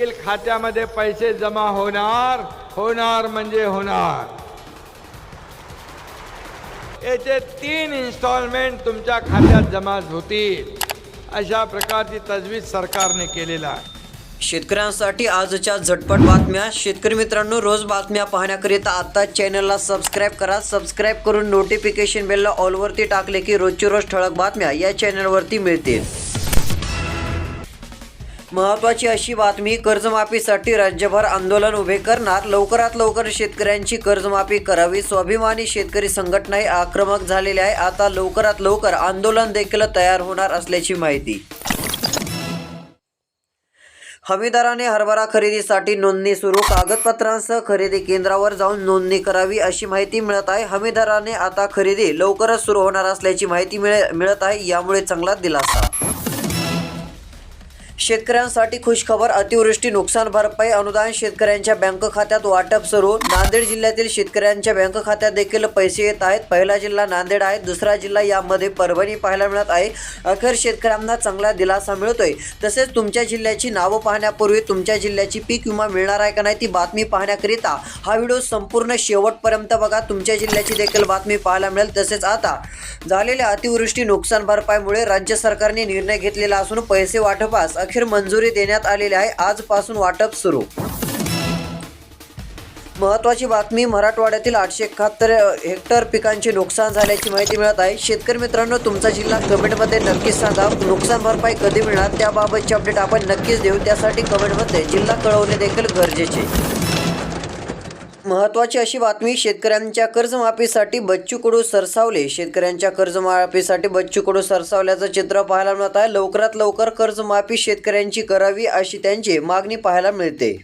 देखील खात्यामध्ये पैसे जमा होणार होणार म्हणजे होणार. याचे तीन इन्स्टॉलमेंट तुमच्या खात्यात जमा होतील. अशा प्रकारची तजवीज सरकारने केलेला आहे. शेतकऱ्यांसाठी आजच्या झटपट बातम्या. शेतकरी मित्रांनो रोज बातम्या पाहण्याकरिता आता चॅनलला सबस्क्राईब करा. सबस्क्राईब करून नोटिफिकेशन बेलला ऑलवरती टाकले की रोजची रोज ठळक बातम्या या चॅनलवरती मिळतील. महत्वाची अशी बातमी कर्जमाफीसाठी राज्यभर आंदोलन उभे करणार. लवकरात लवकर शेतकऱ्यांची कर्जमाफी करावी. स्वाभिमानी शेतकरी संघटनाही आक्रमक झालेली आहे. आता लवकरात लवकर आंदोलन देखील तयार होणार असल्याची माहिती. हमीदाराने हरभरा खरेदीसाठी नोंदणी सुरू. कागदपत्रांसह खरेदी केंद्रावर जाऊन नोंदणी करावी अशी माहिती मिळत आहे. हमीदाराने आता खरेदी लवकरच सुरू होणार असल्याची माहिती मिळत आहे. यामुळे चांगला दिलासा. शेतकऱ्यांसाठी खुशखबर अतिवृष्टी नुकसान भरपाई अनुदान शेतकऱ्यांच्या बँक खात्यात वाटप सुरू. नांदेड जिल्ह्यातील शेतकऱ्यांच्या बँक खात्यात देखील पैसे येत आहेत. पहिला जिल्हा नांदेड आहे. दुसरा जिल्हा यामध्ये परभणी पाहायला मिळत आहे. अखेर शेतकऱ्यांना चांगला दिलासा मिळतोय. तसेच तुमच्या जिल्ह्याची नावं पाहण्यापूर्वी तुमच्या जिल्ह्याची पीक विमा मिळणार आहे का नाही ती बातमी पाहण्याकरिता हा व्हिडिओ संपूर्ण शेवटपर्यंत बघा. तुमच्या जिल्ह्याची देखील बातमी पाहायला मिळेल. तसेच आता झालेल्या अतिवृष्टी नुकसान भरपाईमुळे राज्य सरकारने निर्णय घेतलेला असून पैसे वाटपास अखेर मंजुरी देण्यात आलेली आहे. आजपासून वाटप सुरू. महत्वाची बातमी मराठवाड्यातील आठशे एकाहत्तर हेक्टर पिकांचे नुकसान झाल्याची माहिती मिळत आहे. शेतकरी मित्रांनो तुमचा जिल्हा कमेंटमध्ये नक्कीच सांगा. नुकसान भरपाई कधी मिळणार? त्याबाबतची अपडेट आपण नक्कीच देऊ. त्यासाठी कमेंटमध्ये जिल्हा कळवणे देखील गरजेचे महत्वाची अशी बातमी शेतकऱ्यांच्या कर्जमाफीसाठी बच्चू कडू सरसावले. शेतकऱ्यांच्या कर्जमाफीसाठी बच्चू कडू सरसावल्याचं चित्र पाहायला मिळत आहे. लवकरात लवकर कर्जमाफी शेतकऱ्यांची करावी अशी त्यांची मागणी पाहायला मिळते.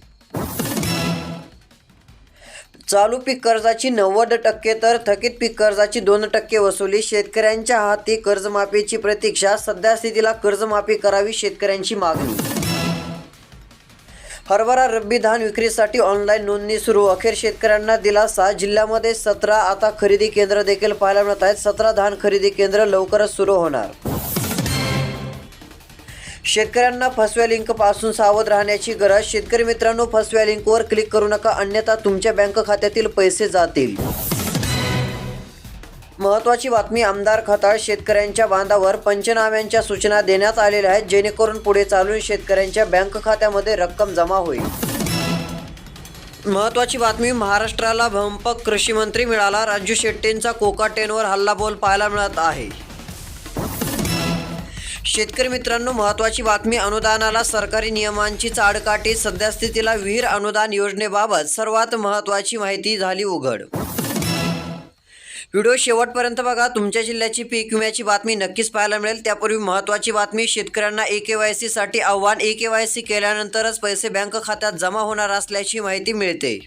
चालू पीक कर्जाची नव्वद टक्के तर थकीत पीक कर्जाची दोन टक्के वसुली. शेतकऱ्यांच्या हाती कर्जमाफीची प्रतीक्षा. सध्या स्थितीला कर्जमाफी करावी शेतकऱ्यांची मागणी. हरभरा रब्बी धान विक्रीसाठी ऑनलाईन नोंदणी सुरू. अखेर शेतकऱ्यांना दिलासा. जिल्ह्यामध्ये सतरा आता खरेदी केंद्र देखील पाहायला मिळत आहेत. सतरा धान खरेदी केंद्र लवकरच सुरू होणार. शेतकऱ्यांना फसव्या लिंकपासून सावध राहण्याची गरज. शेतकरी मित्रांनो फसव्या लिंकवर क्लिक करू नका. अन्यथा तुमच्या बँक खात्यातील पैसे जातील. महत्वाची बातमी आमदार खताळ शेतकऱ्यांच्या बांधावर पंचनाम्यांच्या सूचना देण्यात आलेल्या आहेत जेणेकरून पुढे चालून शेतकऱ्यांच्या बँक खात्यामध्ये रक्कम जमा होईल. महत्वाची बातमी महाराष्ट्राला भंपक कृषी मंत्री मिळाला राजू शेट्टींचा कोकाटेनवर हल्लाबोल पाहायला मिळत आहे. शेतकरी मित्रांनो महत्वाची बातमी अनुदानाला सरकारी नियमांची चाडकाठी सध्या स्थितीला विहीर अनुदान योजनेबाबत सर्वात महत्वाची माहिती झाली उघड. व्हिडिओ शेवटपर्यंत बघा. तुमच्या जिल्ह्याची पीक विम्याची बातमी नक्कीच पाहायला मिळेल. त्यापूर्वी महत्त्वाची बातमी शेतकऱ्यांना ए के वाय सीसाठी आव्हान ए के वाय सी केल्यानंतरच पैसे बँक खात्यात जमा होणार असल्याची माहिती मिळते.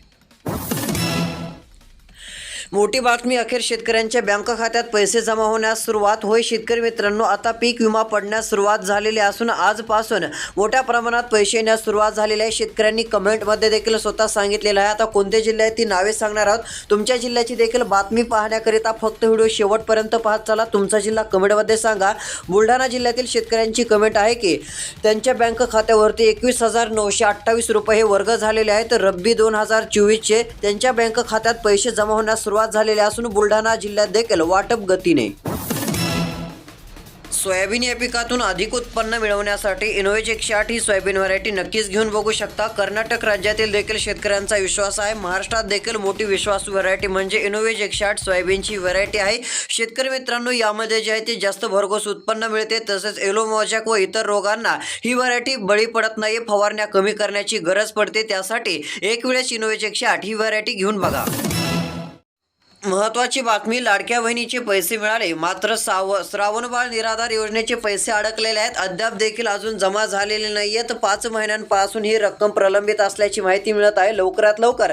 मोठी बातमी अखेर शेतकऱ्यांच्या बँक खात्यात पैसे जमा होण्यास सुरुवात. होय शेतकरी मित्रांनो आता पीक विमा पडण्यास सुरुवात झालेली असून आजपासून मोठ्या प्रमाणात पैसे येण्यास सुरुवात झालेली आहे. शेतकऱ्यांनी कमेंटमध्ये देखील स्वतः सांगितलेलं आहे. आता कोणत्या जिल्ह्यात ती नावे सांगणार आहोत. तुमच्या जिल्ह्याची देखील बातमी पाहण्याकरिता फक्त व्हिडिओ शेवटपर्यंत पाहत चला. तुमचा जिल्हा कमेंटमध्ये सांगा. बुलढाणा जिल्ह्यातील शेतकऱ्यांची कमेंट आहे की त्यांच्या बँक खात्यावरती एकवीस हजार नऊशे अठ्ठावीस रुपये हे वर्ग झालेले आहेत. रब्बी दोन हजार चोवीसचे त्यांच्या बँक खात्यात पैसे जमा होण्यास सुरुवात झालेली असून बुलढाणा जिल्ह्यात देखील वाटप गतीने. सोयाबीन या पिकातून अधिक उत्पन्न मिळवण्यासाठी इनोवेज एकशे आठ ही सोयाबीन व्हरायटी नक्कीच घेऊन बघू शकता. कर्नाटक राज्यातील देखील शेतकऱ्यांचा विश्वास आहे. महाराष्ट्रात देखील मोठी विश्वास व्हरायटी म्हणजे इनोवेज एकशे आठ सोयाबीनची व्हरायटी आहे. शेतकरी मित्रांनो यामध्ये जे आहे ते जास्त भरघोस उत्पन्न मिळते. तसेच एलोमोजॅक व इतर रोगांना ही व्हरायटी बळी पडत नाही फवारण्या कमी करण्याची गरज पडते. त्यासाठी एक वेळेस इनोवेज एकशे आठ ही व्हरायटी घेऊन बघा. महत्वाची बातमी लाडक्या बहिणीचे पैसे मिळाले. मात्र साव श्रावणबाळ निराधार योजनेचे पैसे अडकलेले आहेत. अद्याप देखील अजून जमा झालेले नाही आहेत पाच महिन्यांपासून ही रक्कम प्रलंबित असल्याची माहिती मिळत आहे. लवकरात लवकर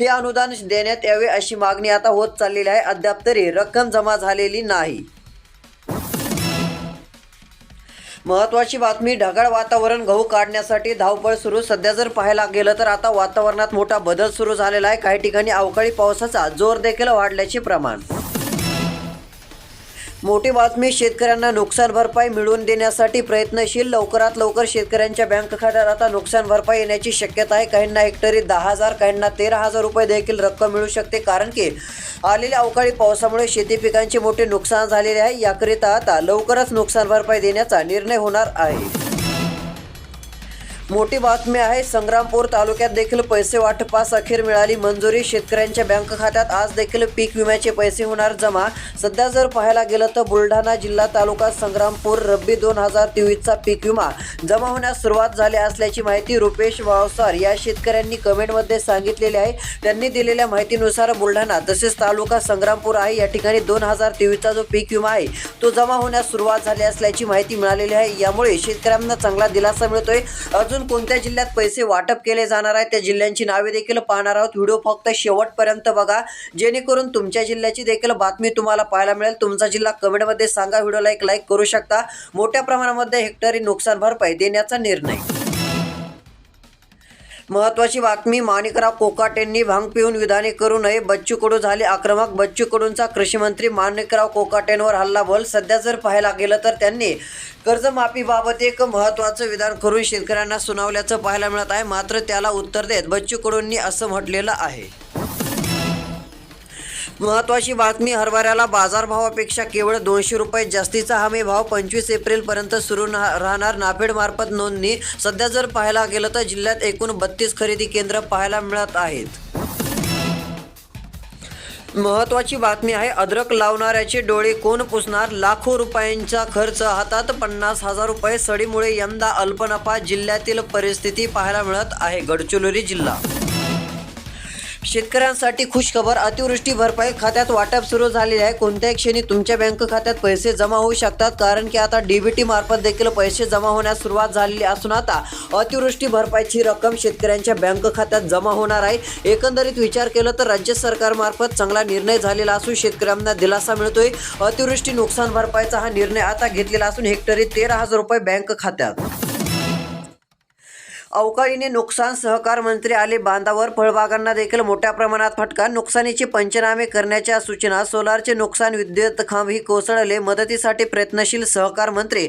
हे अनुदान देण्यात यावे अशी मागणी आता होत चाललेली आहे. अद्याप तरी रक्कम जमा झालेली नाही. महत्वाची बातमी ढगाळ वातावरण गहू काढण्यासाठी धावपळ सुरू. सध्या जर पाहायला गेलं तर आता वातावरणात मोठा बदल सुरू झालेला आहे. काही ठिकाणी अवकाळी पावसाचा जोर देखील वाढल्याचे प्रमाण मोठी बातमी शेतकऱ्यांना नुकसान भरपाई मिळवून देण्यासाठी प्रयत्नशील लवकरात लवकर शेतकऱ्यांच्या बँक खात्यात आता नुकसान भरपाई येण्याची शक्यता आहे. काहींना हेक्टरी दहा हजार काहींना तेरा हजार रुपये देखील रक्कम मिळू शकते. कारण की आलेल्या अवकाळी पावसामुळे शेती पिकांचे मोठे नुकसान झालेले आहे. याकरिता आता लवकरच नुकसान भरपाई देण्याचा निर्णय होणार आहे. मोठी बातमी आहे संग्रामपूर तालुक्यात देखील पैसे वाटपास अखेर मिळाली. मंजुरी शेतकऱ्यांच्या बँक खात्यात. आज देखील पीक विम्याचे पैसे होणार जमा. सध्या जर पाहायला गेलं तर बुलढाणा जिल्हा तालुका संग्रामपूर रब्बी दोन हजार तेवीसचा पीक विमा जमा होण्यास सुरुवात झाली असल्याची माहिती रुपेश वावसार या शेतकऱ्यांनी कमेंटमध्ये सांगितलेली आहे. त्यांनी दिलेल्या माहितीनुसार बुलढाणा तसेच तालुका संग्रामपूर आहे. या ठिकाणी दोन हजार तेवीसचा जो पीक विमा आहे तो जमा होण्यास सुरुवात झाली असल्याची माहिती मिळालेली आहे. यामुळे शेतकऱ्यांना चांगला दिलासा मिळतोय. अजून कोणत्या जिल्ह्यात पैसे वाटप केले जाणार आहे त्या जिल्ह्यांची नावे देखील पाहणार आहोत. व्हिडिओ फक्त शेवटपर्यंत बघा. जेणेकरून तुमच्या जिल्ह्याची देखील बातमी तुम्हाला पाहायला मिळेल. तुमचा जिल्हा कमेंटमध्ये सांगा. व्हिडिओला एक लाईक करू शकता. मोठ्या प्रमाणामध्ये हेक्टरी नुकसान भरपाई देण्याचा निर्णय. महत्वाची बातमी माणिकराव कोकाटेंनी भांग पिऊन विधाने करू नये बच्चू कडू झाले आक्रमक बच्चू कडूंचा कृषीमंत्री माणिकराव कोकाटेंवर हल्ला बोल सध्या जर पाहायला गेलं तर त्यांनी कर्जमाफीबाबत एक महत्त्वाचं विधान करून शेतकऱ्यांना सुनावल्याचं पाहायला मिळत आहे. मात्र त्याला उत्तर देत बच्चू कडूंनी असं म्हटलेलं आहे. महत्वाची बातमी हरभऱ्याला बाजारभावापेक्षा केवळ दोनशे रुपये जास्तीचा हमी भाव पंचवीस एप्रिलपर्यंत सुरू राहणार. नाफेडमार्फत नोंदणी सध्या जर पाहायला गेलं तर जिल्ह्यात एकूण बत्तीस खरेदी केंद्र पाहायला मिळत आहेत. महत्वाची बातमी आहे अद्रक लावणाऱ्याचे डोळे कोण पुसणार? लाखो रुपयांचा खर्च हातात पन्नास हजार रुपये सडीमुळे यंदा अल्पनफा जिल्ह्यातील परिस्थिती पाहायला मिळत आहे. गडचिरोली जिल्हा शेतकऱ्यांसाठी खुशखबर अतिवृष्टी भरपाई खात्यात वाटप सुरू झालेले आहे. कोणत्याही क्षणी तुमच्या बँक खात्यात पैसे जमा होऊ शकतात कारण की आता डीबीटी मार्फत देखील पैसे जमा होण्यास सुरुवात झालेली असून आता अतिवृष्टी भरपाईची रक्कम शेतकऱ्यांच्या बँक खात्यात जमा होणार आहे. एकंदरीत विचार केला तर राज्य सरकारमार्फत चांगला निर्णय झालेला असून शेतकऱ्यांना दिलासा मिळतोय. अतिवृष्टी नुकसान भरपाईचा हा निर्णय आता घेतलेला असून हेक्टरी तेरा हजार रुपये बँक खात्यात. अवकाळीने नुकसान सहकार मंत्री आले बांधावर फळबागांना देखील मोठ्या प्रमाणात फटका. नुकसानीचे पंचनामे करण्याच्या सूचना सोलारचे नुकसान विद्युत खांब ही कोसळले. मदतीसाठी प्रयत्नशील सहकार मंत्री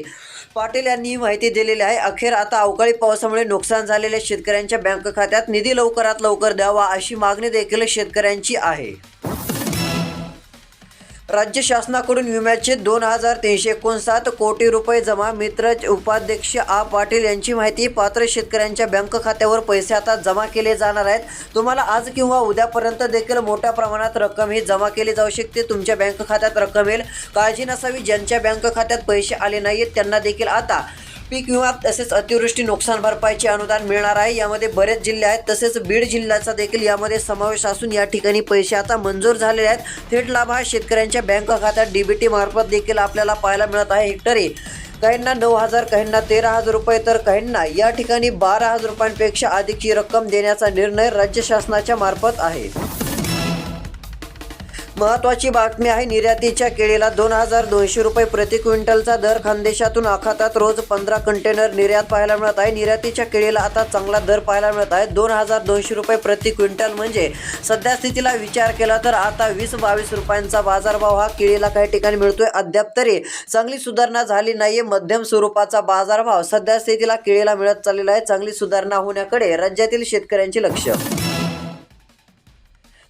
पाटील यांनी ही माहिती दिलेली आहे. अखेर आता अवकाळी पावसामुळे नुकसान झालेल्या शेतकऱ्यांच्या बँक खात्यात निधी लवकरात लवकर द्यावा अशी मागणी देखील शेतकऱ्यांची आहे. राज्य शासनाकडून विम्याचे दोन हजार तीनशे एकोणसाठ कोटी रुपये जमा. मित्र उपाध्यक्ष आ. पाटील यांची माहिती पात्र शेतकऱ्यांच्या बँक खात्यावर पैसे आता जमा केले जाणार आहेत. तुम्हाला आज किंवा उद्यापर्यंत देखील मोठ्या प्रमाणात रक्कम ही जमा केली जाऊ शकते. तुमच्या बँक खात्यात रक्कम येईल. काळजी नसावी. ज्यांच्या बँक खात्यात पैसे आले नाहीत त्यांना देखील आता पीक विमा तसेच अतिवृष्टी नुकसान भरपाईचे अनुदान मिळणार आहे. यामध्ये बरेच जिल्हे आहेत. तसेच बीड जिल्ह्याचा देखील यामध्ये समावेश असून या ठिकाणी पैसे आता मंजूर झालेले आहेत. थेट लाभ हा शेतकऱ्यांच्या बँक खात्यात डीबीटी मार्फत देखील आपल्याला पाहायला मिळत आहे. हेक्टरी काहींना नऊ हजार काहींना तेरा हजार रुपये तर काहींना या ठिकाणी बारा हजार रुपयांपेक्षा अधिकची रक्कम देण्याचा निर्णय राज्य शासनाच्या मार्फत आहे. महत्वाची बातमी आहे निर्यातीच्या केळीला दोन हजार दोनशे रुपये प्रति क्विंटलचा दर खानदेशातून आखातात. रोज पंधरा कंटेनर निर्यात पाहायला मिळत आहे. निर्यातीच्या केळीला आता चांगला दर पाहायला मिळत आहे. दोन हजार दोनशे रुपये प्रति क्विंटल म्हणजे सध्या स्थितीला विचार केला तर आता वीस बावीस रुपयांचा बाजारभाव हा केळीला काही ठिकाणी मिळतोय. अद्याप तरी चांगली सुधारणा झाली नाहीये. मध्यम स्वरूपाचा बाजारभाव सध्या स्थितीला केळीला मिळत चाललेला आहे. चांगली सुधारणा होण्याकडे राज्यातील शेतकऱ्यांचे लक्ष.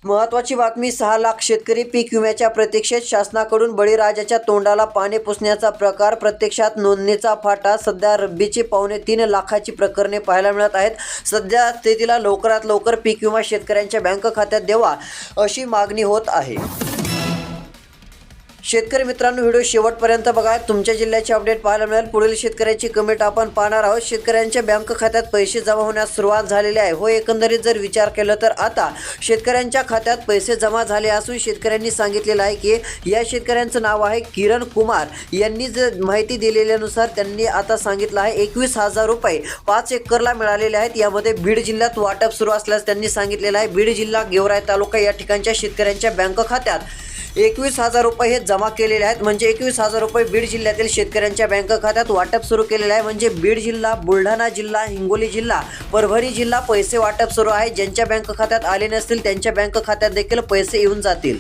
महत्वाची बातमी सहा लाख शेतकरी पीक विम्याच्या प्रतीक्षेत शासनाकडून बळीराजाच्या तोंडाला पाणी पुसण्याचा प्रकार प्रत्यक्षात नोंदणीचा फाटा सध्या रब्बीची पावणे तीन लाखाची प्रकरणे पाहायला मिळत आहेत. सध्या स्थितीला लवकरात लवकर पीक विमा शेतकऱ्यांच्या बँक खात्यात द्यावा अशी मागणी होत आहे. शेतकरी मित्रांनो व्हिडिओ शेवटपर्यंत बघा. तुमच्या जिल्ह्याचे अपडेट पाहायला मिळेल. पुढील शेतकऱ्याची कमेंट आपण पाहणार आहोत. शेतकऱ्यांच्या बँक खात्यात पैसे जमा होण्यास सुरुवात झालेली आहे. हो एकंदरीत जर विचार केला तर आता शेतकऱ्यांच्या खात्यात पैसे जमा झाले असून शेतकऱ्यांनी सांगितलेलं आहे की या शेतकऱ्यांचं नाव आहे किरण कुमार. यांनी जर माहिती दिलेल्यानुसार त्यांनी आता सांगितलं आहे एकवीस हजार रुपये पाच एकरला मिळालेले आहेत. यामध्ये बीड जिल्ह्यात वाटप सुरू असल्यास त्यांनी सांगितलेलं आहे. बीड जिल्हा गेवराई तालुका या ठिकाणच्या शेतकऱ्यांच्या बँक खात्यात एकवीस हजार रुपये हे जमा केलेले आहेत. म्हणजे एकवीस हजार रुपये बीड जिल्ह्यातील शेतकऱ्यांच्या बँक खात्यात वाटप सुरू केलेलं आहे. म्हणजे बीड जिल्हा बुलढाणा जिल्हा हिंगोली जिल्हा परभणी जिल्हा पैसे वाटप सुरू आहे. ज्यांच्या बँक खात्यात आले नसतील त्यांच्या बँक खात्यात देखील पैसे येऊन जातील.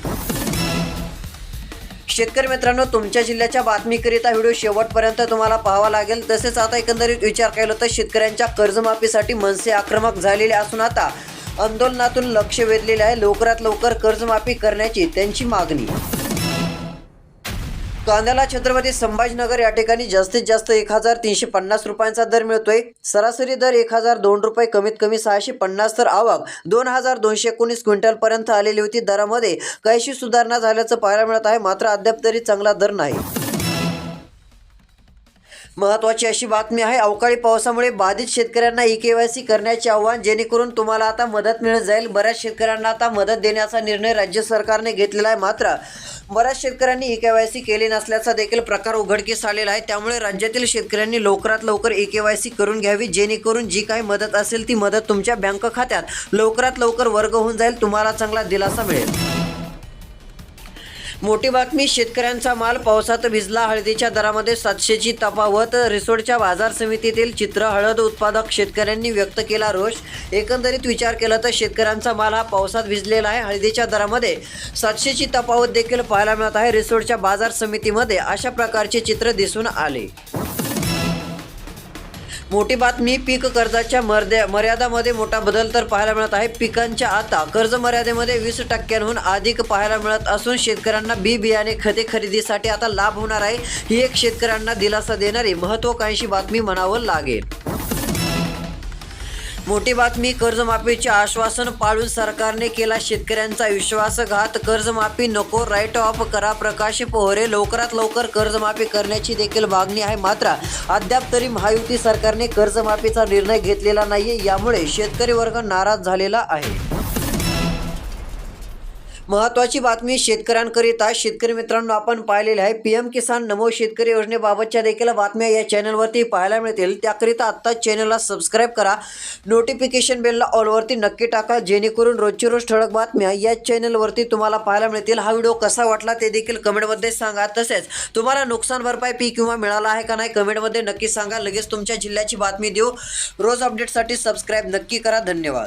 शेतकरी मित्रांनो तुमच्या जिल्ह्याच्या बातमीकरिता व्हिडिओ शेवटपर्यंत तुम्हाला पाहावा लागेल. तसेच आता एकंदरीत विचार केला तर शेतकऱ्यांच्या कर्जमाफीसाठी मनसे आक्रमक झालेले असून आता आंदोलनातून लक्ष वेधलेले आहे लवकरात लवकर कर्जमाफी करण्याची त्यांची मागणी. कांद्याला छत्रपती संभाजीनगर या ठिकाणी जास्तीत जास्त एक हजार तीनशे पन्नास रुपयांचा दर मिळतोय. सरासरी दर एक हजार दोन रुपये कमीत कमी सहाशे पन्नास तर आवक. दोन हजार दोनशे एकोणीस क्विंटलपर्यंत आलेली होती दरामध्ये. काहीशी सुधारणा झाल्याचं पाहायला मिळत आहे मात्र अद्याप तरी चांगला दर नाही. महत्वाची अशी बातमी आहे अवकाळी पावसामुळे बाधित शेतकऱ्यांना ई के वाय सी करण्याचे आव्हान जेणेकरून तुम्हाला आता मदत मिळत जाईल. बऱ्याच शेतकऱ्यांना आता मदत देण्याचा निर्णय राज्य सरकारने घेतलेला आहे. मात्र बऱ्याच शेतकऱ्यांनी ई के वाय सी केली नसल्याचा देखील प्रकार उघडकीस आलेला आहे. त्यामुळे राज्यातील शेतकऱ्यांनी लवकरात लवकर ई के वाय सी करून घ्यावी जेणेकरून जी काही मदत असेल ती मदत तुमच्या बँक खात्यात लवकरात लवकर वर्ग होऊन जाईल. तुम्हाला चांगला दिलासा मिळेल. मोठी बातमी शेतकऱ्यांचा माल पावसात भिजला हळदीच्या दरामध्ये सातशेची तफावत रिसोडच्या बाजार समितीतील चित्र हळद उत्पादक शेतकऱ्यांनी व्यक्त केला रोष. एकंदरीत विचार केला तर शेतकऱ्यांचा माल हा पावसात भिजलेला आहे हळदीच्या दरामध्ये सातशेची तफावत देखील पाहायला मिळत आहे रिसोडच्या बाजार समितीमध्ये अशा प्रकारचे चित्र दिसून आले. मोठी बातमी पीक कर्जाच्या मर्द्या मर्यादामध्ये मोठा बदल तर पाहायला मिळत आहे. पिकांच्या आता कर्ज मर्यादेमध्ये वीस टक्क्यांहून अधिक पाहायला मिळत असून शेतकऱ्यांना बी बियाणे खते खरेदीसाठी आता लाभ होणार आहे. ही एक शेतकऱ्यांना दिलासा देणारी महत्वाकांक्षी बातमी म्हणावं लागेल. मोठी बातमी कर्जमाफीचे आश्वासन पाळून सरकारने केला शेतकऱ्यांचा विश्वासघात. कर्जमाफी नको राईट ऑफ करा प्रकाश पोहरे. लवकरात लवकर कर्जमाफी करण्याची देखील मागणी आहे मात्र अद्याप तरी महायुती सरकारने कर्जमाफीचा निर्णय घेतलेला नाहीये. यामुळे शेतकरी वर्ग नाराज झालेला आहे. महत्वाची बातमी शेतकऱ्यांकरिता. शेतकरी मित्रांनो आपण पाहिलेले आहे पी एम किसान नमो शेतकरी योजनेबाबतच्या देखील बातम्या या चॅनलवरती पाहायला मिळतील. त्याकरिता आत्ताच चॅनलला सबस्क्राईब करा. नोटिफिकेशन बेलला ऑलवरती नक्की टाका जेणेकरून रोजची रोज ठळक बातम्या या चॅनलवरती तुम्हाला पाहायला मिळतील. हा व्हिडिओ कसा वाटला ते देखील कमेंटमध्ये सांगा. तसेच तुम्हाला नुकसान भरपाई पीक विमा मिळाला आहे का नाही कमेंटमध्ये नक्की सांगा. लगेच तुमच्या जिल्ह्याची बातमी देऊ. रोज अपडेटसाठी सबस्क्राईब नक्की करा. धन्यवाद.